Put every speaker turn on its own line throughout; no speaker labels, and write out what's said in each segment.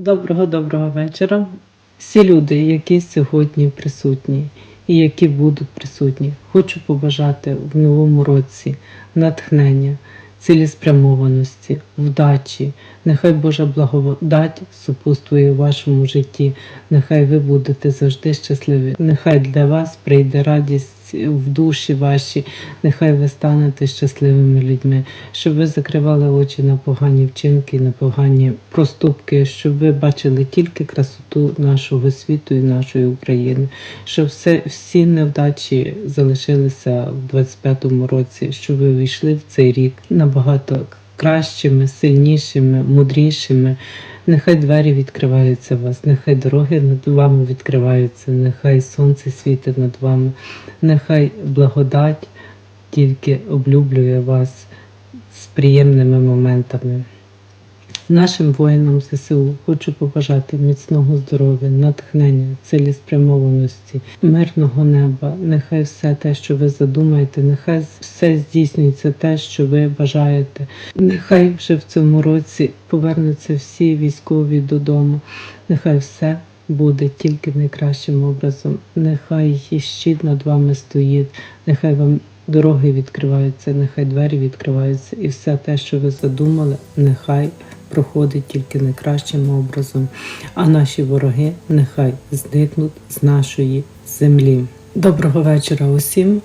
Доброго доброго вечора. Всі люди, які сьогодні присутні і які будуть присутні, хочу побажати в новому році натхнення, цілеспрямованості, вдачі. Нехай Божа благодать супутствує вашому житті. Нехай ви будете завжди щасливі. Нехай для вас прийде радість в душі ваші. Нехай ви станете щасливими людьми, щоб ви закривали очі на погані вчинки, на погані проступки, щоб ви бачили тільки красоту нашого світу і нашої України, щоб все, всі невдачі залишилися в 25-му році, щоб ви війшли в цей рік набагато кращими, сильнішими, мудрішими. Нехай двері відкриваються у вас, нехай дороги над вами відкриваються, нехай сонце світить над вами, нехай благодать тільки облюблює вас з приємними моментами. Нашим воїнам ЗСУ хочу побажати міцного здоров'я, натхнення, цілеспрямованості, мирного неба. Нехай все те, що ви задумаєте, нехай все здійснюється те, що ви бажаєте. Нехай вже в цьому році повернуться всі військові додому. Нехай все буде тільки найкращим образом. Нехай щит над вами стоїть, нехай вам дороги відкриваються, нехай двері відкриваються, і все те, що ви задумали, нехай проходить тільки найкращим образом. А наші вороги нехай зникнуть з нашої землі. Доброго вечора усім,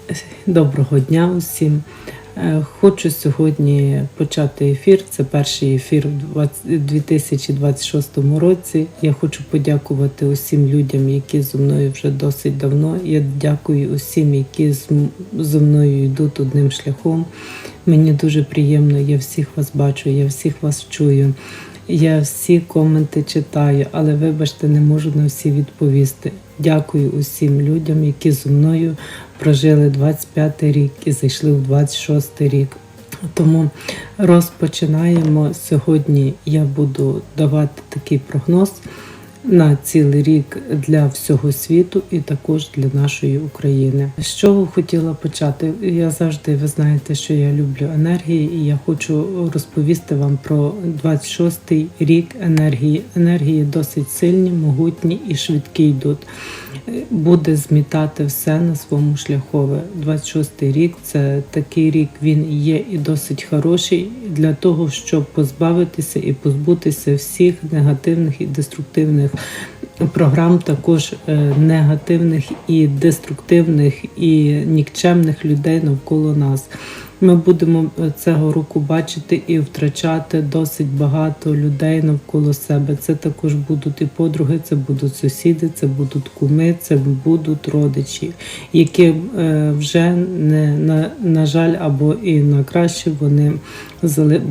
доброго дня усім. Е, Хочу сьогодні почати ефір. Це перший ефір в 2026 році. Я хочу подякувати усім людям, які зі мною вже досить давно. Я дякую усім, які зі мною йдуть одним шляхом. Мені дуже приємно, я всіх вас бачу, я всіх вас чую. Я всі коменти читаю, але вибачте, не можу на всі відповісти. Дякую усім людям, які зі мною прожили 25 рік і зайшли в 26 рік. Тому розпочинаємо сьогодні. Я буду давати такий прогноз на цілий рік для всього світу і також для нашої України. Чого хотіла почати? Я завжди ви знаєте, що я люблю енергії, і я хочу розповісти вам про 26-й рік енергії. Енергії досить сильні, могутні і швидкі йдуть. Буде змітати все на своєму шляхове. 26-й рік це такий рік. Він є і досить хороший для того, щоб позбавитися і позбутися всіх негативних і деструктивних програм, також е, негативних і деструктивних і нікчемних людей навколо нас. Ми будемо е, цього року бачити і втрачати досить багато людей навколо себе. Це також будуть і подруги, це будуть сусіди, це будуть куми, це будуть родичі, які е, вже не на, на жаль або і на краще вони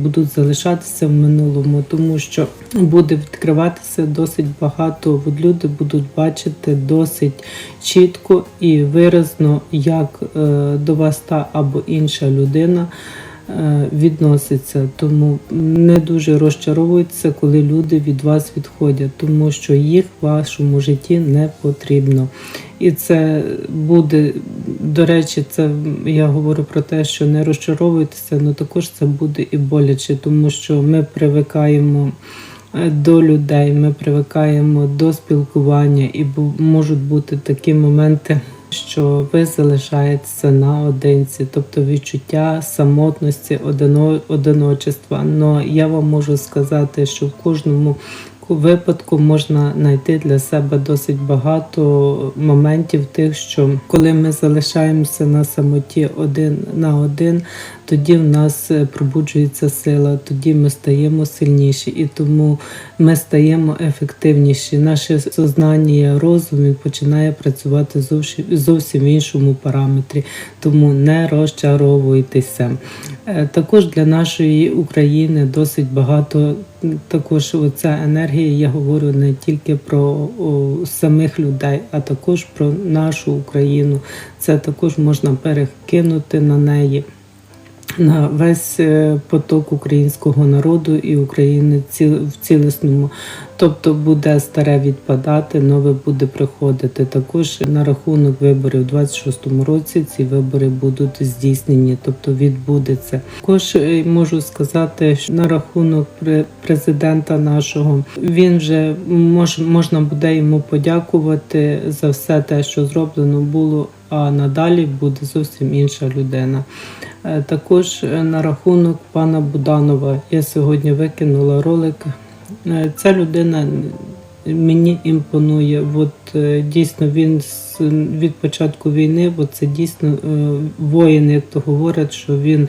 будуть залишатися в минулому, тому що буде відкриватися досить багато. Люди будуть бачити досить чітко і виразно, як е, до вас та або інша людина е, відноситься. Тому не дуже розчаровуйтеся, коли люди від вас відходять, тому що їх в вашому житті не потрібно. І це буде, до речі, це я говорю про те, що не розчаровуйтеся, але також це буде і боляче, тому що ми привикаємо е, до людей, ми привикаємо до спілкування, і можуть бути такі моменти, що ви залишаєтеся наодинці, тобто відчуття самотності, одино, одиночества. Но я вам можу сказати, що в кожному випадку можна знайти для себе досить багато моментів тих, що коли ми залишаємося на самоті один на один, тоді в нас е, пробуджується сила, тоді ми стаємо сильніші, і тому ми стаємо ефективніші. Наше сознання, розум починає працювати зовсім зовсім в іншому параметрі. Тому не розчаровуйтеся. Е, Також для нашої України досить багато. Також оця енергія, я говорю не тільки про о, самих людей, а також про нашу Україну. Це також можна перекинути на неї на весь е, поток українського народу і України в цілісному. Тобто буде старе відпадати, нове буде приходити. Також на рахунок виборів у 26-му році ці вибори будуть здійснені, тобто відбудеться. Також е, можу сказати, що на рахунок президента нашого він вже мож, можна буде йому подякувати за все те, що зроблено було. А надалі буде зовсім інша людина. Е, Також е, на рахунок пана Буданова я сьогодні викинула ролик. Е, Ця людина мені імпонує. От дійсно він від початку війни, бо це дійсно воїн, як то говорять, що він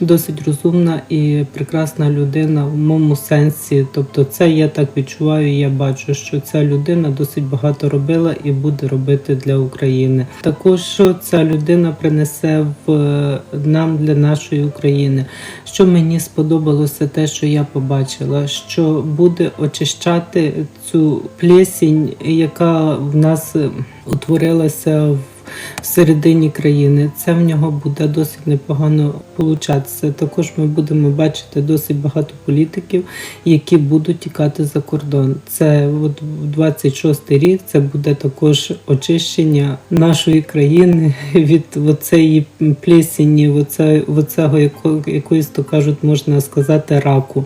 досить розумна і прекрасна людина в моєму сенсі. Тобто, це я так відчуваю. Я бачу, що ця людина досить багато робила і буде робити для України. Також що ця людина принесе в е, нам для нашої України. Що мені сподобалося, те, що я побачила, що буде очищати цю плесінь, яка в нас е, утворилася в всередині країни. Це в нього буде досить непогано получатися. Також ми будемо бачити досить багато політиків, які будуть тікати за кордон. Це от в 26 рік це буде також очищення нашої країни від оцеї плесені, оце, оцього яко, якоїсь то кажуть, можна сказати, раку.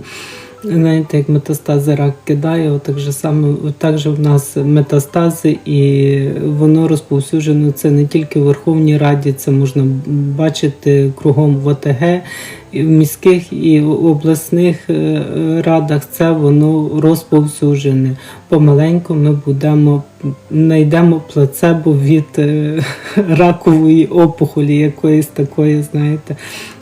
Знаєте, як метастази рак кидає, отак же саме так же в нас метастази, і воно розповсюджено це не тільки в Верховній Раді, це можна бачити кругом в ОТГ, і в міських і в обласних е, радах. Це воно розповсюджене. Помаленьку ми будемо знайдемо плацебо від е, ракової опухолі, якоїсь такої, знаєте.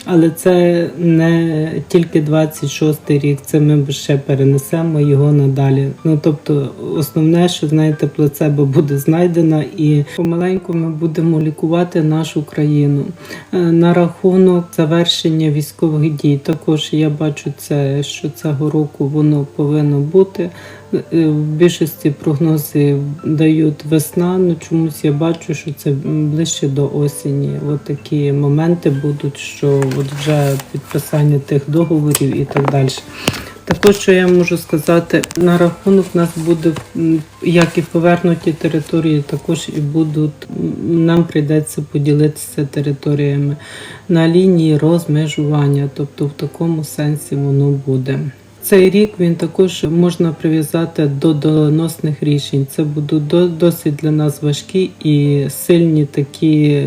Але це не тільки 26 рік, це ми ще перенесемо його надалі. Ну тобто, основне, що знаєте, плацебо буде знайдено, і помаленьку ми будемо лікувати нашу країну. Е, На рахунок завершення військових дій, також я бачу це, що цього року воно повинно бути. Е, В більшості прогнози дають весна, але чомусь я бачу, що це ближче до осені. От моменти будуть, що от вже підписання тих договорів і так далі. Також, що я можу сказати, на рахунок нас буде як і повернуті території, також і будуть нам прийдеться поділитися територіями на лінії розмежування, тобто в такому сенсі воно буде. Цей рік він також можна прив'язати до доленосних рішень. Це будуть досить для нас важкі і сильні такі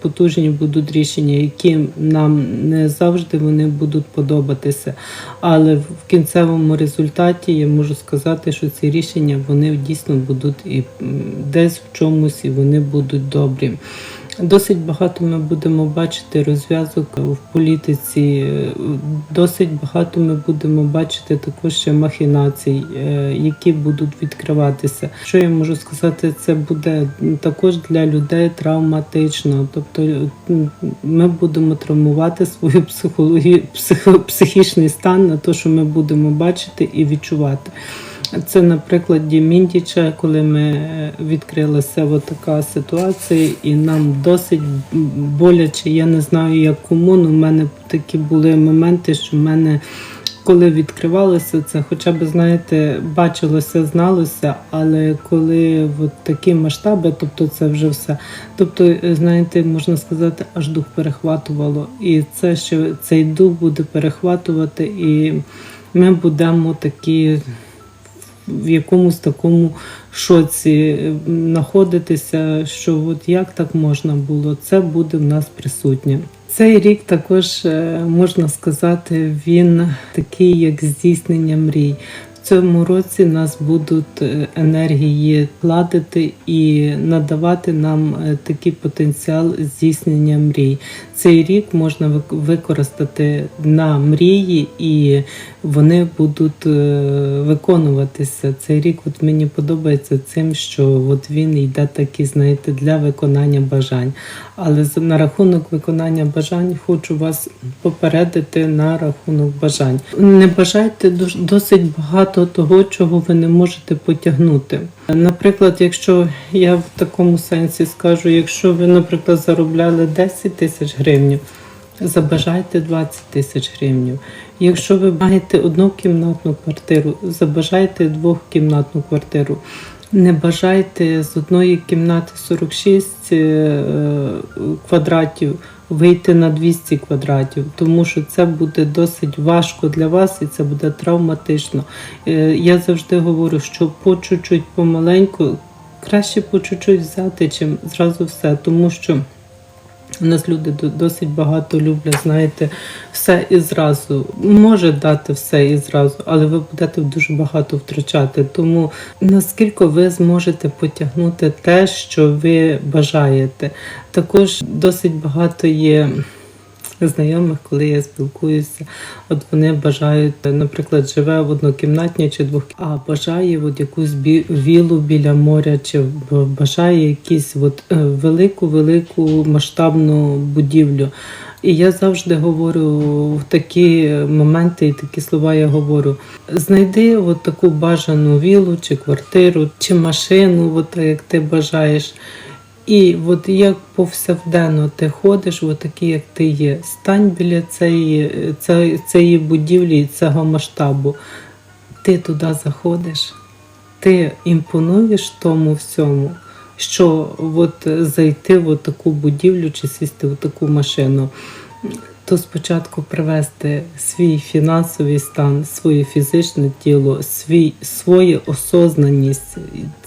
потужні будуть рішення, які нам не завжди вони будуть подобатися. Але в кінцевому результаті я можу сказати, що ці рішення вони дійсно будуть і десь в чомусь і вони будуть добрі. Досить багато ми будемо бачити розв'язок в політиці. Досить багато ми будемо бачити також ще махінацій, е, які будуть відкриватися. Що я можу сказати, це буде також для людей травматично. Тобто ми будемо травмувати свою психологію, психо, психічний стан на те, що ми будемо бачити і відчувати. Це на прикладі Міндіча, коли ми е, відкрилася така ситуація, і нам досить боляче. Я не знаю, як кому, але в мене такі були моменти, що в мене. Коли відкривалося це, хоча б знаєте, бачилося, зналося, але коли от такі масштаби, тобто це вже все. Тобто, знаєте, можна сказати, аж дух перехватувало. І це що цей дух буде перехватувати, і ми будемо такі в якомусь такому шоці е, знаходитися, що от як так можна було, це буде в нас присутнє. Цей рік також е, можна сказати, він такий, як здійснення мрій. В цьому році нас будуть е, енергії вкладати і надавати нам такий потенціал здійснення мрій. Цей рік можна використати на мрії, і вони будуть е, виконуватися. Цей рік от мені подобається цим, що от він йде такий, знаєте, для виконання бажань. Але на рахунок виконання бажань хочу вас попередити на рахунок бажань. Не бажайте досить багато того, чого ви не можете потягнути. Наприклад, якщо я в такому сенсі скажу, якщо ви, наприклад, заробляли 10 тисяч гривень, Забажайте 20 тисяч гривень. Якщо ви маєте однокімнатну квартиру, забажайте двохкімнатну квартиру. Не бажайте з одної кімнати 46 е, квадратів вийти на 200 квадратів, тому що це буде досить важко для вас і це буде травматично. Е, Я завжди говорю, що по чуть-чуть, помаленьку, краще по чуть-чуть взяти, чим зразу все, тому що. У нас люди до- досить багато люблять, знаєте, все і зразу. Може дати все і зразу, але ви будете дуже багато втрачати. Тому наскільки ви зможете потягнути те, що ви бажаєте. Також досить багато є. Знайомих, коли я спілкуюся, от вони бажають, наприклад, живе в однокімнатній чи двох, а бажає от якусь вілу біля моря, чи бажає якусь от е, велику, велику масштабну будівлю. І я завжди говорю в такі моменти і такі слова я говорю: знайди от таку бажану вілу, чи квартиру, чи машину, от як ти бажаєш. І от як повсякденно ти ходиш, от як ти є, стань біля цієї, цієї, будівлі цього масштабу. Ти туди заходиш, ти імпонуєш тому всьому, що от зайти в таку будівлю чи сісти в таку машину, то спочатку привести свій фінансовий стан, своє фізичне тіло, свій, свою осознаність.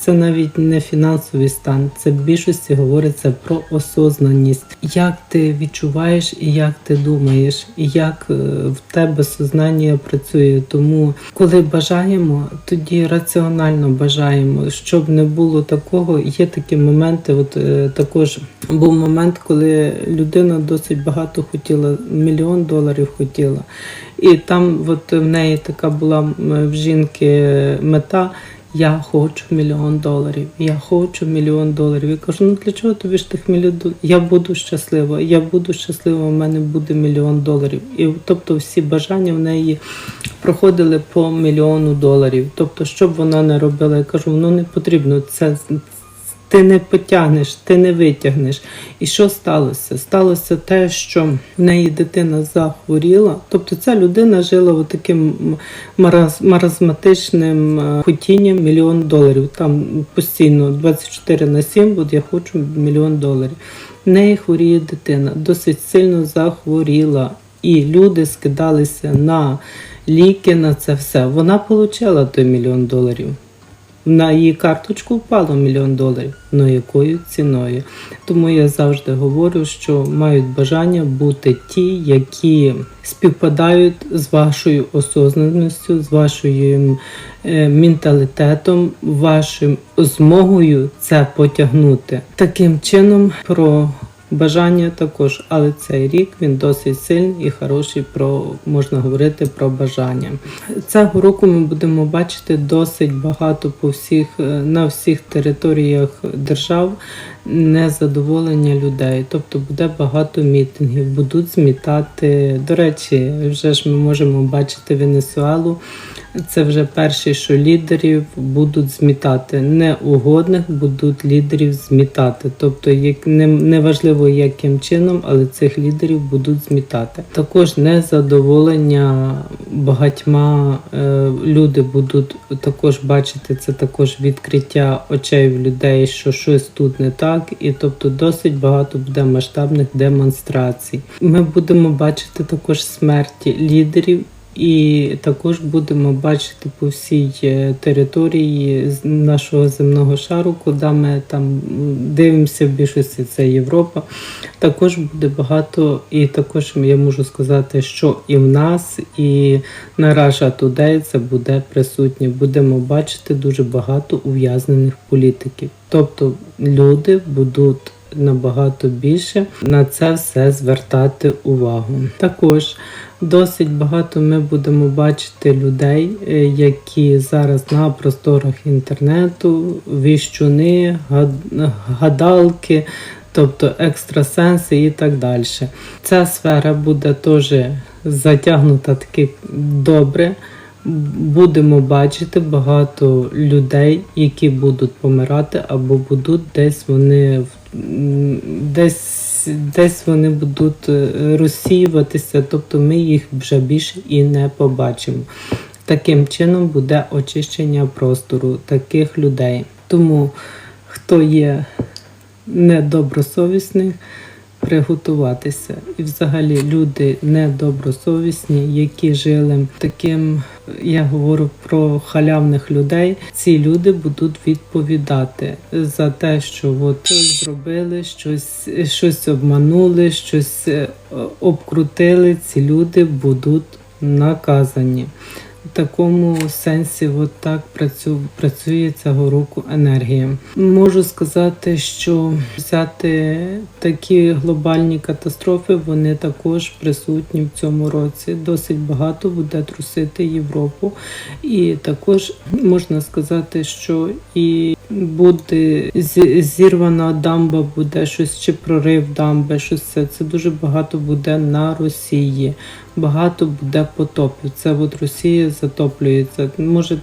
Це навіть не фінансовий стан, це в більшості говориться про осознаність. Як ти відчуваєш і як ти думаєш, і як е, в тебе сознання працює. Тому, коли бажаємо, тоді раціонально бажаємо, щоб не було такого. Є такі моменти. От е, також був момент, коли людина досить багато хотіла, мільйон доларів хотіла. І там, от в неї така була в жінки мета. Я хочу мільйон доларів. Я хочу мільйон доларів. Я кажу, ну для чого тобі ж тих мільйон доларів? Я буду щаслива. Я буду щаслива. У мене буде мільйон доларів. І тобто всі бажання в неї проходили по мільйону доларів. Тобто, що б вона не робила, я кажу, ну не потрібно. Це ти не потягнеш, ти не витягнеш. І що сталося? Сталося те, що в неї дитина захворіла. Тобто ця людина жила таким маразматичним е, хотінням мільйон доларів. Там постійно 24 на 7, от я хочу мільйон доларів. В неї хворіє дитина, досить сильно захворіла. І люди скидалися на ліки, на це все. Вона отримала той мільйон доларів. На її карточку впало мільйон доларів. Ну якою ціною? Тому я завжди говорю, що мають бажання бути ті, які співпадають з вашою осознаністю, з вашою е, менталітетом, вашим змогою це потягнути. Таким чином, про бажання також, але цей рік він досить сильний і хороший про можна говорити про бажання. Цього року ми будемо бачити досить багато по всіх е, на всіх територіях держав незадоволення людей. Тобто буде багато мітингів, будуть змітати. До речі, вже ж ми можемо бачити Венесуелу. Це вже перші, що лідерів будуть змітати. Неугодних будуть лідерів змітати. Тобто, як не, неважливо яким чином, але цих лідерів будуть змітати. Також незадоволення багатьма е, люди будуть також бачити це також відкриття очей в людей, що щось тут не так, і тобто досить багато буде масштабних демонстрацій. Ми будемо бачити також смерті лідерів. І також будемо бачити по всій е, території нашого земного шару, куди ми там дивимося в більшості це Європа. Також буде багато, і також я можу сказати, що і в нас, і на Russia Today це буде присутнє. Будемо бачити дуже багато ув'язнених політиків. Тобто люди будуть набагато більше на це все звертати увагу. Також досить багато ми будемо бачити людей, е, які зараз на просторах інтернету, віщуни, гадалки. Тобто екстрасенси і так далі. Ця сфера буде теж затягнута таки добре. Будемо бачити багато людей, які будуть помирати, або будуть десь вони десь десь, вони будуть е, розсіюватися, тобто ми їх вже більше і не побачимо. Таким чином буде очищення простору таких людей. Тому хто є недобросовісних, приготуватися. І взагалі люди недобросовісні, які жили таким, я говорю про халявних людей. Ці люди будуть відповідати за те, що от зробили, щось, щось обманули, щось е, обкрутили. Ці люди будуть наказані. Такому сенсі от так працю, працює цього року енергія. Можу сказати, що взяти такі глобальні катастрофи, вони також присутні в цьому році. Досить багато буде трусити Європу. І також можна сказати, що і буде зі- зірвана дамба, буде щось чи прорив дамби, щось це. Це дуже багато буде на Росії. Багато буде потопів. Це от Росія затоплюється. Може,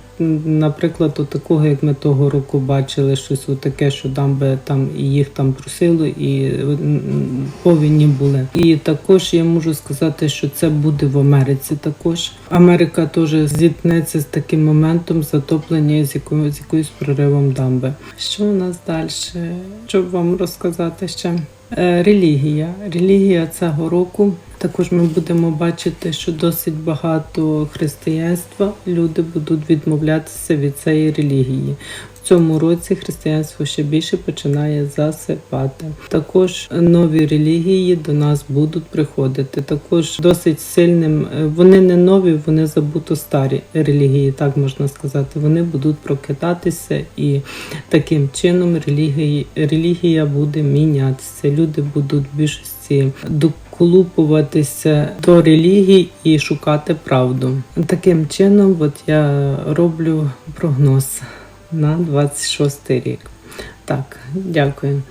наприклад, от такого, як ми того року бачили, щось таке, що дамби там і їх там трусило, і м, повінні були. І також я можу сказати, що це буде в Америці. Також Америка теж зіткнеться з таким моментом затоплення з якою з якоюсь проривом дамби. Що у нас далі? Що вам розказати ще? Е, Релігія. Релігія цього року. Також ми будемо бачити, що досить багато християнства люди будуть відмовлятися від цієї релігії. В цьому році християнство ще більше починає засипати. Також нові релігії до нас будуть приходити. Також досить сильним. е, Вони не нові, вони забуто старі релігії, так можна сказати. Вони будуть прокидатися і таким чином релігії, релігія буде мінятися. Люди будуть в більшості доколупуватися до релігій і шукати правду. Таким чином, от я роблю прогноз на 26 рік. Так, дякую.